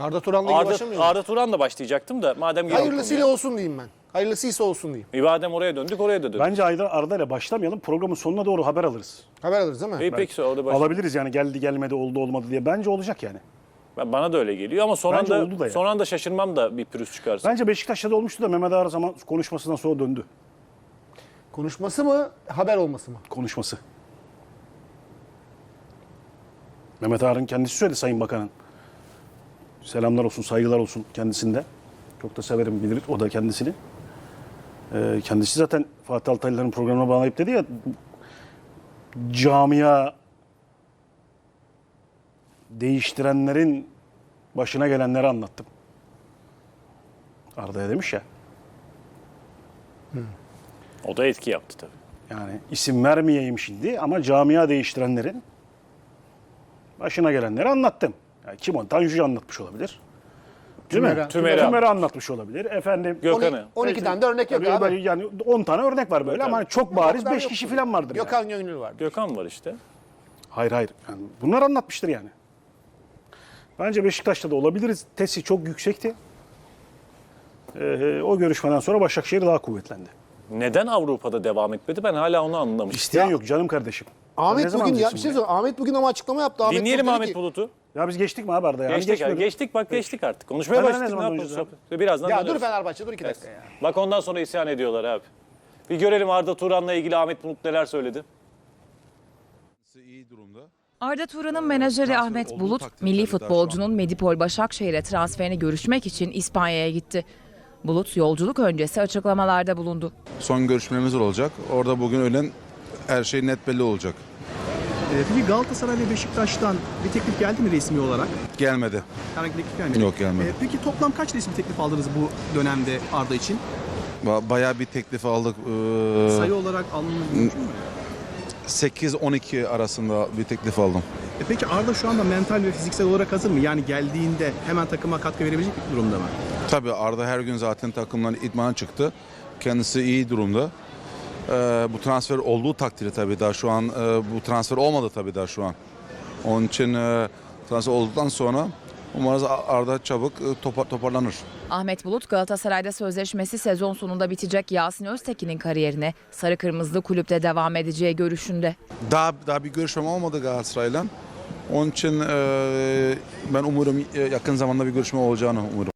Arda Turan'la Arda? Arda Turan'la başlayacaktım da madem Hayırlısıyla olsun diyeyim ben. Hayırlısıysa olsun diyeyim. Madem oraya döndük oraya da döndük. Bence Arda, Arda ile başlamayalım. Programın sonuna doğru haber alırız. Haber alırız değil mi? İyi peki orada baş... Alabiliriz yani geldi gelmedi oldu olmadı diye. Bence olacak yani. Ben- Bana da öyle geliyor ama son Bence anda, oldu da ya. son anda şaşırmam da bir pürüz çıkarsa. Bence Beşiktaş'ta da olmuştu da Mehmet Ağar zaman konuşmasından sonra döndü. Konuşması mı, haber olması mı? Konuşması. Mehmet Ağar'ın kendisi söyledi Sayın Bakan'ın. Selamlar olsun, saygılar olsun kendisinde. Çok da severim bilir o da kendisini. Ee, kendisi zaten Fatih Altaylıların programına bağlayıp dedi ya camia değiştirenlerin başına gelenleri anlattım. Arda'ya demiş ya. O da etki yaptı tabii. Yani isim vermeyeyim şimdi ama camia değiştirenlerin başına gelenleri anlattım. Yani kim o? Tanju'yu anlatmış olabilir. Değil mi? Tümer'e. Tümer'e anlatmış olabilir. Efendim Gökhan'ı. 12 tane de örnek yok abi. böyle Yani 10 tane örnek var böyle ama çok bariz 5 kişi falan vardır. yani. Gökhan Gönül var. Gökhan var işte. Hayır hayır. Yani bunlar anlatmıştır yani. Bence Beşiktaş'ta da olabiliriz. Tesi çok yüksekti. Ee, o görüşmeden sonra Başakşehir daha kuvvetlendi. Neden Avrupa'da devam etmedi ben hala onu anlamıştım. İsteyen yok canım kardeşim. Ahmet zaman bugün ya bir şey söyleyeyim. Ahmet bugün ama açıklama yaptı. Ahmet Dinleyelim Ahmet ki- Bulut'u. Ya biz geçtik mi abi Arda? Yani Geçtik, geçmedik. geçtik bak geçtik artık. Konuşmaya Fener'e başladık. ne zaman yapalım? Birazdan Ya dur döneriz. Fenerbahçe dur iki dakika ya. Bak ondan sonra isyan ediyorlar abi. Bir görelim Arda Turan'la ilgili Ahmet Bulut neler söyledi. iyi durumda. Arda Turan'ın menajeri transfer Ahmet olduğu Bulut, takdirde milli tabii daha şu futbolcunun Medipol Başakşehir'e transferini görüşmek için İspanya'ya gitti. Bulut yolculuk öncesi açıklamalarda bulundu. Son görüşmelerimiz olacak. Orada bugün öğlen her şey net belli olacak. Peki Galatasaray ve Beşiktaş'tan bir teklif geldi mi resmi olarak? Gelmedi. Herhangi bir teklif gelmedi. Yok, gelmedi. Ee, Peki toplam kaç resmi teklif aldınız bu dönemde Arda için? Ba- Bayağı bir teklif aldık. Ee, Sayı olarak alınması mümkün mü? 8-12 arasında bir teklif aldım. E peki Arda şu anda mental ve fiziksel olarak hazır mı? Yani geldiğinde hemen takıma katkı verebilecek bir durumda mı? Tabii Arda her gün zaten takımdan idmana çıktı. Kendisi iyi durumda. Ee, bu transfer olduğu takdirde tabii daha şu an e, bu transfer olmadı tabii daha şu an. Onun için e, transfer olduktan sonra umarız Arda çabuk e, topa- toparlanır. Ahmet Bulut Galatasaray'da sözleşmesi sezon sonunda bitecek Yasin Öztekin'in kariyerine sarı kırmızılı kulüpte devam edeceği görüşünde. Daha daha bir görüşmem olmadı Galatasaray'la. Onun için e, ben umurum e, yakın zamanda bir görüşme olacağını umurum.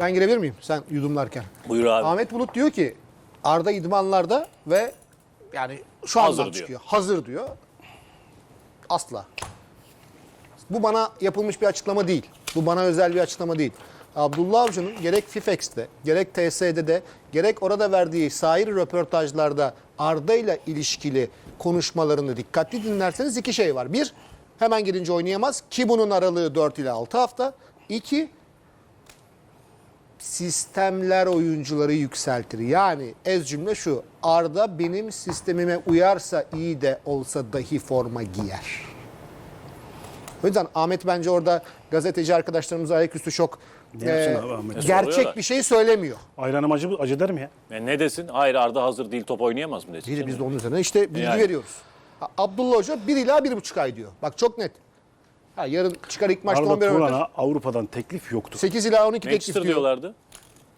Ben girebilir miyim sen yudumlarken? Buyur abi. Ahmet Bulut diyor ki Arda idmanlarda ve yani şu Hazır andan diyor. çıkıyor. Hazır diyor. Asla. Bu bana yapılmış bir açıklama değil. Bu bana özel bir açıklama değil. Abdullah Avcı'nın gerek FIFEX'te, gerek TSD'de, gerek orada verdiği sair röportajlarda Arda ile ilişkili konuşmalarını dikkatli dinlerseniz iki şey var. Bir, hemen girince oynayamaz ki bunun aralığı 4 ile 6 hafta. İki, sistemler oyuncuları yükseltir. Yani ez cümle şu. Arda benim sistemime uyarsa iyi de olsa dahi forma giyer. O yüzden Ahmet bence orada gazeteci arkadaşlarımıza ayaküstü çok Ne yapsın e, abi Ahmet? gerçek Soruyorlar. bir şey söylemiyor. Ayranım acı, acı der mi ya? E ne desin? Hayır Arda hazır değil top oynayamaz mı desin? Değil biz de onun üzerine işte bilgi Yani. veriyoruz. Ha, Abdullah Hoca 1 ila 1,5 ay diyor. Bak çok net. Ha, yarın çıkar ilk maçta Arda 11 oynar. Turan'a Avrupa'dan teklif yoktu. 8 ila 12 teklif Manchester diyor. diyorlardı.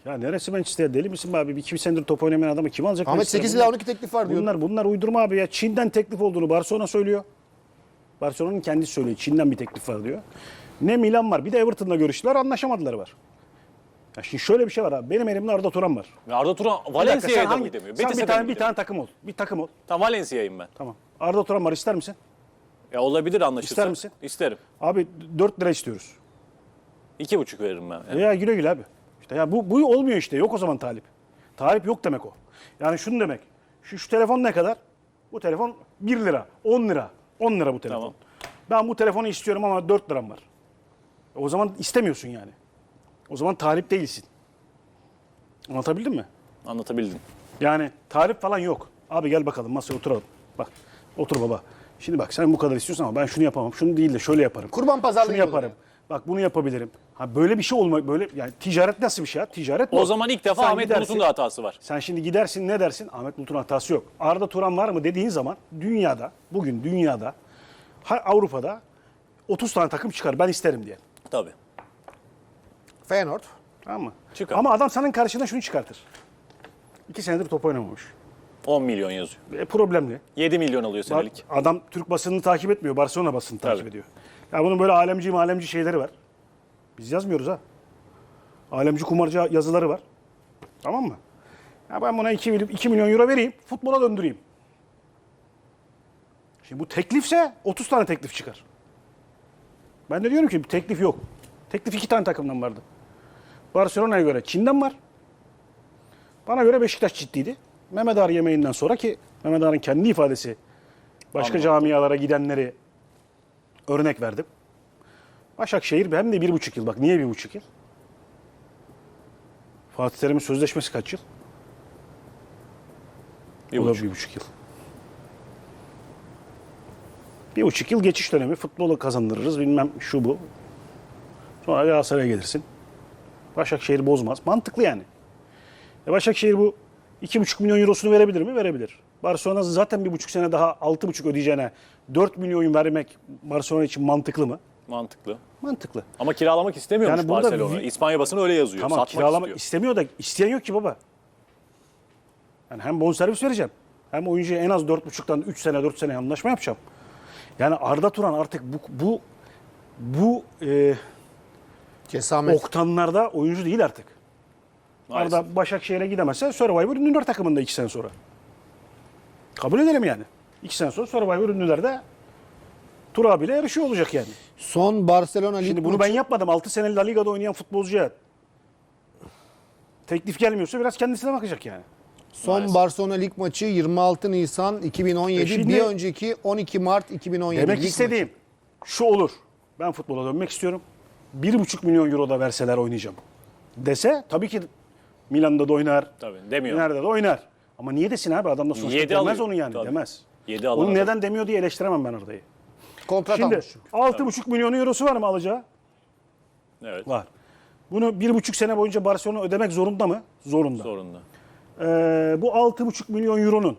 Ya neresi Manchester deli misin be abi? Bir iki senedir top oynamayan adamı kim alacak? Ahmet Manchester'a? 8 Bunlar- ila 12 teklif var diyor. Bunlar, bunlar uydurma abi ya. Çin'den teklif olduğunu Barcelona söylüyor. Barcelona'nın kendisi söylüyor. Çin'den bir teklif var diyor. Ne Milan var. Bir de Everton'la görüştüler. Anlaşamadılar var. Ya şimdi şöyle bir şey var abi. Benim elimde Arda Turan var. Ve Arda Turan Bir dakika, sen Valencia'ya da hangi- mı gidemiyor? Sen Betis'e bir de mi tane, bir gidemiyor? tane takım ol. Bir takım ol. Tamam Valencia'yım ben. Tamam. Arda Turan var ister misin? Ya olabilir anlaşırsak. İster misin? İsterim. Abi 4 lira istiyoruz. İki buçuk veririm ben. Yani. Ya güle güle abi. İşte ya bu, bu olmuyor işte. Yok o zaman talip. Talip yok demek o. Yani şunu demek. Şu, şu telefon ne kadar? Bu telefon 1 lira, 10 lira. 10 lira bu telefon. Tamam. Ben bu telefonu istiyorum ama 4 liram var. O zaman istemiyorsun yani. O zaman talip değilsin. Anlatabildim mi? Anlatabildim. Yani talip falan yok. Abi gel bakalım masaya oturalım. Bak otur baba. Şimdi bak sen bu kadar istiyorsan ama ben şunu yapamam. Şunu değil de şöyle yaparım. Kurban pazarlığı Şunu gibi yaparım. Bak bunu yapabilirim. Ha böyle bir şey olmak böyle yani ticaret nasıl bir şey ya? Ticaret bu. O zaman ilk defa Sen Ahmet gidersin- Bulut'un da hatası var. Sen şimdi gidersin ne dersin? Ahmet Bulut'un hatası yok. Arda Turan var mı dediğin zaman dünyada, bugün dünyada, ha- Avrupa'da 30 tane takım çıkar ben isterim diye. Tabii. Feyenoord. Tamam mı? Çıkar. Ama adam senin karşına şunu çıkartır. İki senedir top oynamamış. 10 milyon yazıyor. E, problemli. 7 milyon alıyor Bak, senelik. adam Türk basınını takip etmiyor. Barcelona basını takip Tabii. ediyor. Ya bunun böyle alemci malemci şeyleri var. Biz yazmıyoruz ha. Alemci kumarcı yazıları var. Tamam mı? Ya ben buna 2, 2 milyon euro vereyim. Futbola döndüreyim. Şimdi bu teklifse 30 tane teklif çıkar. Ben de diyorum ki bir teklif yok. Teklif iki tane takımdan vardı. Barcelona'ya göre Çin'den var. Bana göre Beşiktaş ciddiydi. Mehmet Ağar yemeğinden sonra ki Mehmet Ağar'ın kendi ifadesi başka Anladım. camialara gidenleri örnek verdim. Başakşehir hem de bir buçuk yıl. Bak niye bir buçuk yıl? Fatih Terim'in sözleşmesi kaç yıl? Bir o da buçuk. bir buçuk yıl. Bir buçuk yıl geçiş dönemi. Futbolu kazandırırız bilmem şu bu. Sonra Galatasaray'a gelirsin. Başakşehir bozmaz. Mantıklı yani. E Başakşehir bu 2,5 milyon eurosunu verebilir mi? Verebilir. Barcelona zaten bir buçuk sene daha 6,5 ödeyeceğine 4 milyon vermek Barcelona için mantıklı mı? Mantıklı. Mantıklı. Ama kiralamak istemiyormuş Yani burada Barcelona. vi- İspanya basını öyle yazıyor. Tamam Satmak kiralamak istiyor. istemiyor da isteyen yok ki baba. Yani hem bonservis vereceğim. Hem oyuncuya en az 4,5'tan 3 sene 4 sene anlaşma yapacağım. Yani Arda Turan artık bu bu bu e, Kesamet. oktanlarda oyuncu değil artık. Maalesef. Arda Başakşehir'e gidemezse Survivor Ünlüler takımında 2 sene sonra. Kabul edelim yani. 2 sene sonra Survivor Ünlüler'de Tur abiyle yarışıyor olacak yani. Son Barcelona Şimdi bunu maçı- ben yapmadım. 6 sene La Liga'da oynayan futbolcuya teklif gelmiyorsa biraz kendisine bakacak yani. Son Maalesef. Barcelona lig maçı 26 Nisan 2017. E şimdi- bir önceki 12 Mart 2017. Demek lig istediğim şu olur. Ben futbola dönmek istiyorum. 1,5 milyon euro da verseler oynayacağım. Dese tabii ki Milan'da da oynar. Tabii demiyor. Nerede de oynar. Ama niye desin abi? Adam da sonuçta Yedi demez alıyor. onu yani. Tabii. Demez. Yedi alan Onu adam. neden demiyor diye eleştiremem ben Arda'yı. Kontrat Şimdi almış çünkü. 6,5 milyon eurosu var mı alacağı? Evet. Var. Bunu bir buçuk sene boyunca Barcelona ödemek zorunda mı? Zorunda. Zorunda. Ee, bu 6,5 milyon euronun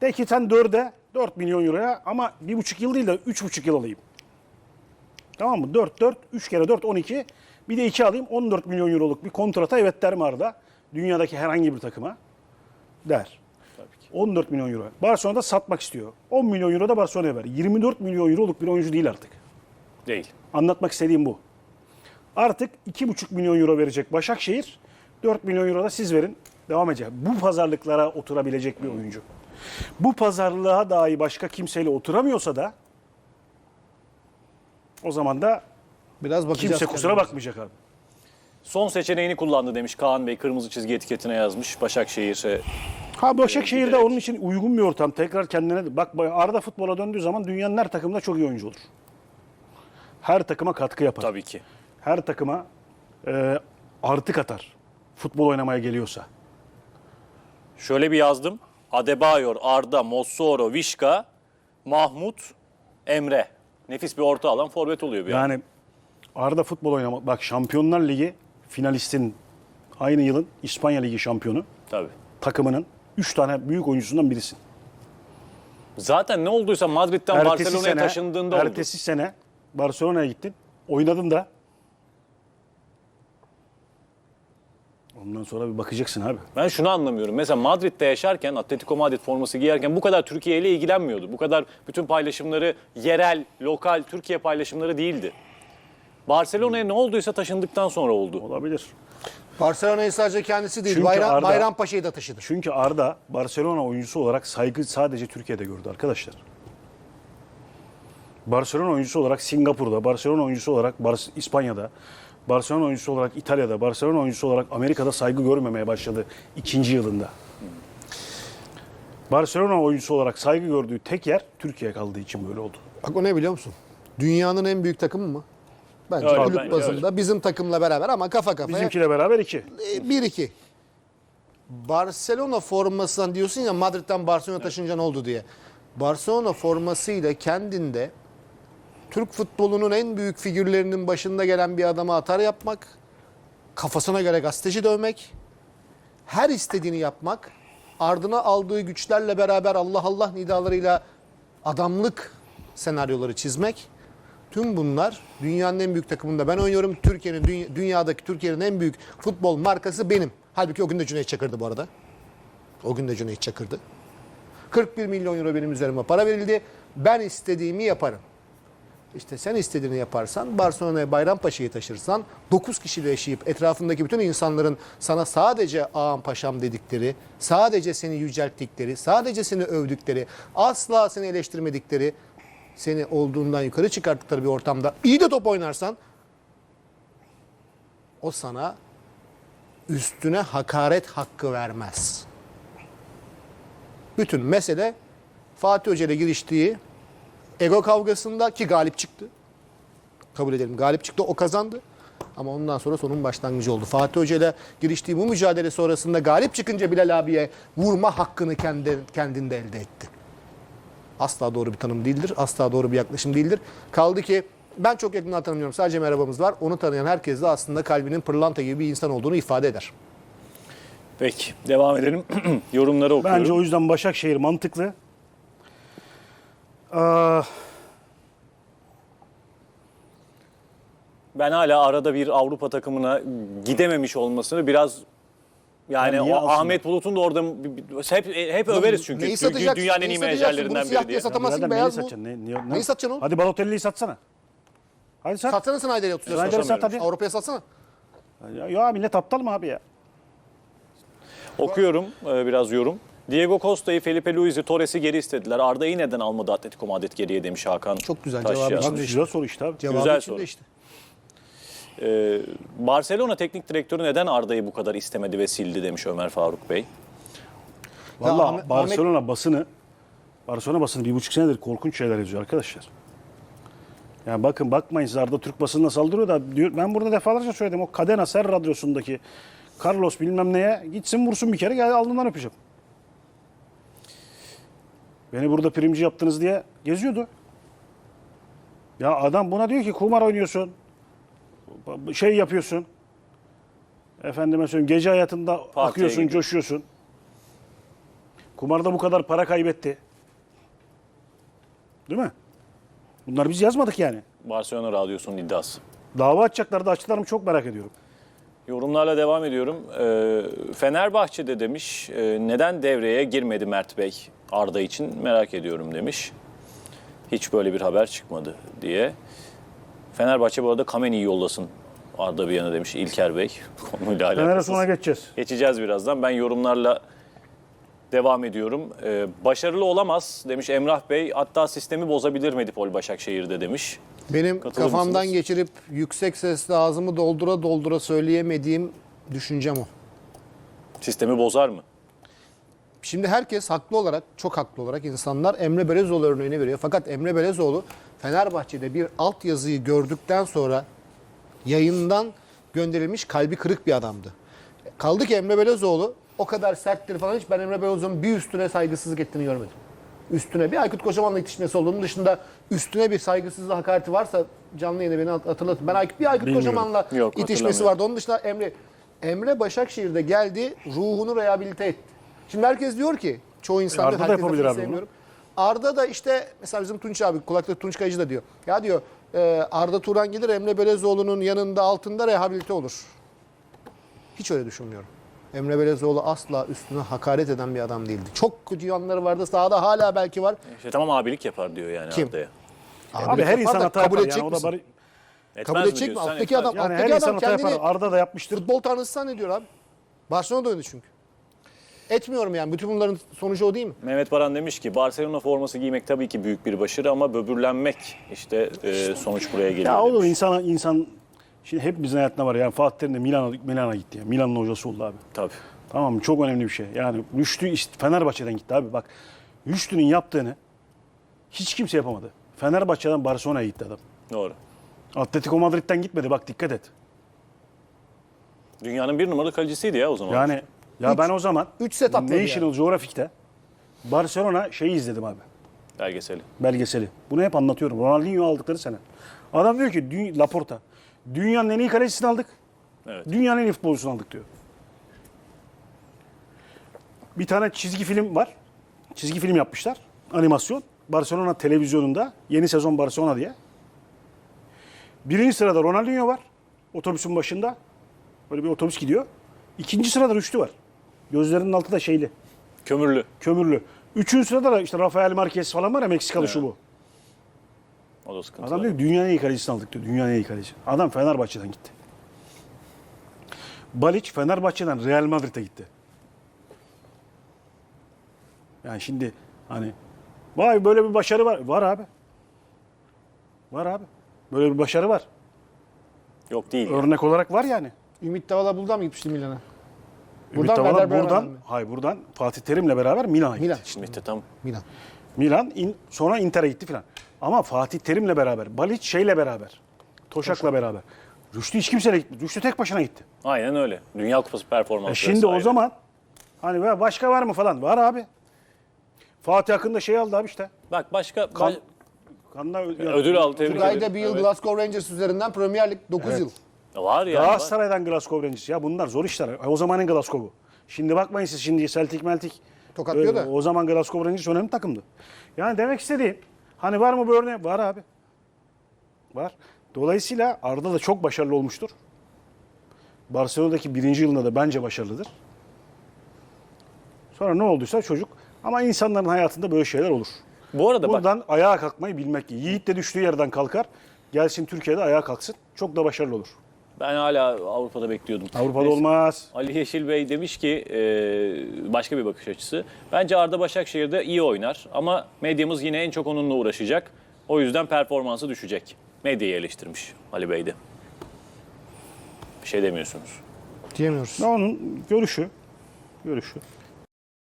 de ki sen 4'e 4 milyon euroya ama 1,5 yıl değil de 3,5 yıl alayım. Tamam mı? 4 4 3 kere 4 12 bir de 2 alayım 14 milyon euroluk bir kontrata evet der mi Arda? Dünyadaki herhangi bir takıma der. 14 milyon euro. Barcelona'da satmak istiyor. 10 milyon euro da Barcelona'ya ver. 24 milyon euroluk bir oyuncu değil artık. Değil. Anlatmak istediğim bu. Artık 2,5 milyon euro verecek Başakşehir. 4 milyon euro da siz verin. Devam edecek. Bu pazarlıklara oturabilecek bir oyuncu. Bu pazarlığa dahi başka kimseyle oturamıyorsa da o zaman da Biraz bakacağız. kimse kusura kendimize. bakmayacak abi. Son seçeneğini kullandı demiş Kaan Bey. Kırmızı çizgi etiketine yazmış. Başakşehir'e Ha Başakşehir'de giderek. onun için uygun bir ortam. Tekrar kendine bak Arda futbola döndüğü zaman dünyanın her takımında çok iyi oyuncu olur. Her takıma katkı yapar. tabii ki. her takıma e, artı katar. Futbol oynamaya geliyorsa. Şöyle bir yazdım. Adebayor, Arda, Mossoro, Vişka, Mahmut, Emre. Nefis bir orta alan forvet oluyor bir. Yani Arda futbol oynama. Bak Şampiyonlar Ligi finalistin aynı yılın İspanya Ligi şampiyonu Tabii. takımının 3 tane büyük oyuncusundan birisin. Zaten ne olduysa Madrid'den Barcelona'ya taşındığında oldu. ertesi sene Barcelona'ya gittin. Oynadın da. Ondan sonra bir bakacaksın abi. Ben şunu anlamıyorum. Mesela Madrid'de yaşarken, Atletico Madrid forması giyerken bu kadar Türkiye ile ilgilenmiyordu. Bu kadar bütün paylaşımları yerel, lokal Türkiye paylaşımları değildi. Barcelona'ya ne olduysa taşındıktan sonra oldu. Olabilir. Barcelona'yı sadece kendisi değil. Çünkü Bayram, Arda- Bayrampaşa'yı da taşıdı. Çünkü Arda Barcelona oyuncusu olarak saygı sadece Türkiye'de gördü arkadaşlar. Barcelona oyuncusu olarak Singapur'da, Barcelona oyuncusu olarak Bar- İspanya'da, Barcelona oyuncusu olarak İtalya'da, Barcelona oyuncusu olarak Amerika'da saygı görmemeye başladı ikinci yılında. Barcelona oyuncusu olarak saygı gördüğü tek yer Türkiye kaldığı için böyle oldu. Bak o ne biliyor musun? Dünyanın en büyük takımı mı? Bence Öyle, kulüp bence bazında bizim takımla beraber ama kafa kafaya. Bizimkiyle beraber iki. E, 1-2. Barcelona formasından diyorsun ya Madrid'den Barcelona taşınca ne oldu diye. Barcelona formasıyla kendinde Türk futbolunun en büyük figürlerinin başında gelen bir adama atar yapmak, kafasına göre gazeteci dövmek, her istediğini yapmak, ardına aldığı güçlerle beraber Allah Allah nidalarıyla adamlık senaryoları çizmek Tüm bunlar dünyanın en büyük takımında ben oynuyorum. Türkiye'nin dünya- dünyadaki Türkiye'nin en büyük futbol markası benim. Halbuki o gün de Cüneyt Çakır'dı bu arada. O gün de Cüneyt Çakır'dı. 41 milyon euro benim üzerime para verildi. Ben istediğimi yaparım. İşte sen istediğini yaparsan, Barcelona'ya Bayrampaşa'yı taşırsan, 9 kişiyle yaşayıp etrafındaki bütün insanların sana sadece ağam paşam dedikleri, sadece seni yücelttikleri, sadece seni övdükleri, asla seni eleştirmedikleri, seni olduğundan yukarı çıkarttıkları bir ortamda iyi de top oynarsan, o sana üstüne hakaret hakkı vermez. Bütün mesele Fatih Hoca ile giriştiği ego kavgasında ki galip çıktı. Kabul edelim galip çıktı o kazandı. Ama ondan sonra sonun başlangıcı oldu. Fatih Hoca ile giriştiği bu mücadele sonrasında galip çıkınca Bilal abiye vurma hakkını kendi, kendinde elde etti. Asla doğru bir tanım değildir. Asla doğru bir yaklaşım değildir. Kaldı ki ben çok yakından tanımıyorum. Sadece merhabamız var. Onu tanıyan herkes de aslında kalbinin pırlanta gibi bir insan olduğunu ifade eder. Peki devam edelim. Yorumları okuyorum. Bence o yüzden Başakşehir mantıklı. Aa, Ben hala arada bir Avrupa takımına gidememiş olmasını biraz yani Ya niye o? Ahmet Bulut'un da orada hep hep överiz çünkü. Neyi Dü- satacaksın? Dünyanın en Neyi iyi satacaksın? menajerlerinden siyah biri diye diye. satamazsın. birader beyaz neyi bu. satacaksın? Ne, ne, Neyi satacaksın oğlum? Hadi Balotelli'yi satsana. Hadi sat. Satsana Snyder'i 30 yaşında. Snyder'i sat hadi. Avrupa'ya satsana. Ya, ya millet aptal mı abi ya? Okuyorum e, biraz yorum. Diego Costa'yı, Felipe Luiz'i, Torres'i geri istediler. Arda'yı neden almadı Atletico Madrid geriye demiş Hakan. Çok güzel Taşya. cevabı içinde işte. güzel soru işte abi. Cevabı Güzel içinde soru. işte. Ee, Barcelona teknik direktörü neden Arda'yı bu kadar istemedi ve sildi demiş Ömer Faruk Bey. Valla Ahmet- Barcelona basını Barcelona basını bir buçuk senedir korkunç şeyler yazıyor arkadaşlar. Yani bakın bakmayın siz Arda Türk basınına saldırıyor da diyor, ben burada defalarca söyledim o Cadena Ser radyosundaki Carlos bilmem neye gitsin vursun bir kere gel alnından öpeceğim. Beni burada primci yaptınız diye geziyordu. Ya adam buna diyor ki kumar oynuyorsun. Şey yapıyorsun. Efendime söyleyeyim gece hayatında akıyorsun, gidiyor. coşuyorsun. Kumarda bu kadar para kaybetti. Değil mi? Bunlar biz yazmadık yani. Barcelona radyosunun iddiası. Dava açacaklar da açtılar mı çok merak ediyorum. Yorumlarla devam ediyorum. Ee, Fenerbahçe'de demiş e, neden devreye girmedi Mert Bey Arda için merak ediyorum demiş. Hiç böyle bir haber çıkmadı diye. Fenerbahçe bu arada Kameni'yi yollasın Arda bir yana demiş İlker Bey. Konuyla Fener'e alakasız. sonra geçeceğiz. Geçeceğiz birazdan. Ben yorumlarla devam ediyorum. Ee, başarılı olamaz demiş Emrah Bey. Hatta sistemi bozabilir Medipol Başakşehir'de demiş. Benim Katılır kafamdan mısınız? geçirip yüksek sesle ağzımı doldura doldura söyleyemediğim düşüncem o. Sistemi bozar mı? Şimdi herkes haklı olarak, çok haklı olarak insanlar Emre Belezoğlu örneğini veriyor. Fakat Emre Belezoğlu Fenerbahçe'de bir altyazıyı gördükten sonra yayından gönderilmiş kalbi kırık bir adamdı. Kaldı ki Emre Belezoğlu o kadar serttir falan hiç ben Emre Belezoğlu'nun bir üstüne saygısızlık ettiğini görmedim. Üstüne bir Aykut Kocaman'la itişmesi olduğunun dışında üstüne bir saygısızlık hakareti varsa canlı yayında beni hat- hatırlatın. Ben Aykut, bir Aykut Bilmiyorum. Kocaman'la Yok, itişmesi vardı. Onun dışında Emre Emre Başakşehir'de geldi, ruhunu rehabilite etti. Şimdi herkes diyor ki, çoğu insan Arda da yapabilir abi bunu. Arda da işte mesela bizim Tunç abi, kulakta Tunç Kayıcı da diyor. Ya diyor e, Arda Turan gelir Emre Belezoğlu'nun yanında altında rehabilite olur. Hiç öyle düşünmüyorum. Emre Belezoğlu asla üstüne hakaret eden bir adam değildi. Çok kötü yanları vardı. Sahada hala belki var. İşte tamam abilik yapar diyor yani Kim? Arda'ya. Abi her yapar insan da hata kabul yapar edecek yani. O da misin? bari, Etmez Kabul mi edecek mi? diyorsun? Sen Alttaki etmez. adam, yani her alttaki insan adam hata yapar. kendini Arda da yapmıştır. futbol tanrısı zannediyor abi. Barcelona'da oynadı çünkü. Etmiyorum yani. Bütün bunların sonucu o değil mi? Mehmet Baran demiş ki Barcelona forması giymek tabii ki büyük bir başarı ama böbürlenmek işte e, sonuç buraya geliyor. Ya demiş. olur insan insan şimdi hepimizin hayatında var. Yani Fatih Terim de Milan'a Milan'a gitti. Yani. Milan'ın hocası oldu abi. Tabii. Tamam mı? Çok önemli bir şey. Yani Rüştü işte Fenerbahçe'den gitti abi. Bak Rüştü'nün yaptığını hiç kimse yapamadı. Fenerbahçe'den Barcelona'ya gitti adam. Doğru. Atletico Madrid'den gitmedi. Bak dikkat et. Dünyanın bir numaralı kalecisiydi ya o zaman. Yani ya ben o zaman üç set National Geographic'te Barcelona şeyi izledim abi. Belgeseli. Belgeseli. Bunu hep anlatıyorum. Ronaldinho aldıkları sene. Adam diyor ki "Dü- Laporta. Dünyanın en iyi kalecisini aldık. Evet. Dünyanın en iyi futbolcusunu aldık diyor. Bir tane çizgi film var. Çizgi film yapmışlar. Animasyon. Barcelona televizyonunda. Yeni sezon Barcelona diye. Birinci sırada Ronaldinho var. Otobüsün başında. Böyle bir otobüs gidiyor. İkinci sırada Rüştü var. Gözlerinin altı da şeyli. Kömürlü. Kömürlü. Üçüncü sırada da işte Rafael Marquez falan var ya Meksikalı şu bu. O da sıkıntı. Adam diyor ki dünyanın en iyi kalecisini aldık diyor. Dünyanın en iyi kaleci. Adam Fenerbahçe'den gitti. Balic Fenerbahçe'den Real Madrid'e gitti. Yani şimdi hani vay böyle bir başarı var. Var abi. Var abi. Böyle bir başarı var. Yok değil. Örnek olarak var yani. Ümit Davala buradan mı gitmişti Milan'a? Ümit Buradan Davala Werder buradan, mi? hayır buradan Fatih Terim'le beraber Milan'a gitti. Milan. Şimdi işte tam Milan. Milan in- sonra Inter'e gitti filan. Ama Fatih Terim'le beraber, Balic şeyle beraber, Toşak'la beraber. Rüştü hiç kimseyle gitmedi. Rüştü tek başına gitti. aynen öyle. Dünya Kupası performansı E şimdi o vesaire. zaman hani "Ya başka var mı falan? Var abi. Fatih hakkında şey aldı abi işte. Bak başka Kan, baş- kanla ödül aldı tebrik ederim. Bir yıl Evet. Glasgow Rangers üzerinden Premier Lig 9 yıl. Var ya. var. Galatasaray'dan Glasgow Rangers. Ya bunlar zor işler. E, O zamanın Glasgow'u. Şimdi bakmayın siz şimdi Celtic Meltik. Tokatlıyor Öyle, da. O zaman Glasgow Rangers önemli takımdı. Yani demek istediğim hani var mı bu örneği? Var abi. Var. Dolayısıyla Arda da çok başarılı olmuştur. Barcelona'daki birinci yılında da bence başarılıdır. Sonra ne olduysa çocuk. Ama insanların hayatında böyle şeyler olur. Bu arada bak Buradan ayağa kalkmayı bilmek. Yiğit de düştüğü yerden kalkar. Gelsin Türkiye'de ayağa kalksın. Çok da başarılı olur. Ben hala Avrupa'da bekliyordum. Avrupa'da Neyse. olmaz. Ali Yeşil Bey demiş ki e, başka bir bakış açısı. Bence Arda Başakşehir'de iyi oynar ama medyamız yine en çok onunla uğraşacak. O yüzden performansı düşecek. Medyayı eleştirmiş Ali Bey de. Bir şey demiyorsunuz. Diyemiyoruz. Onun görüşü. Görüşü.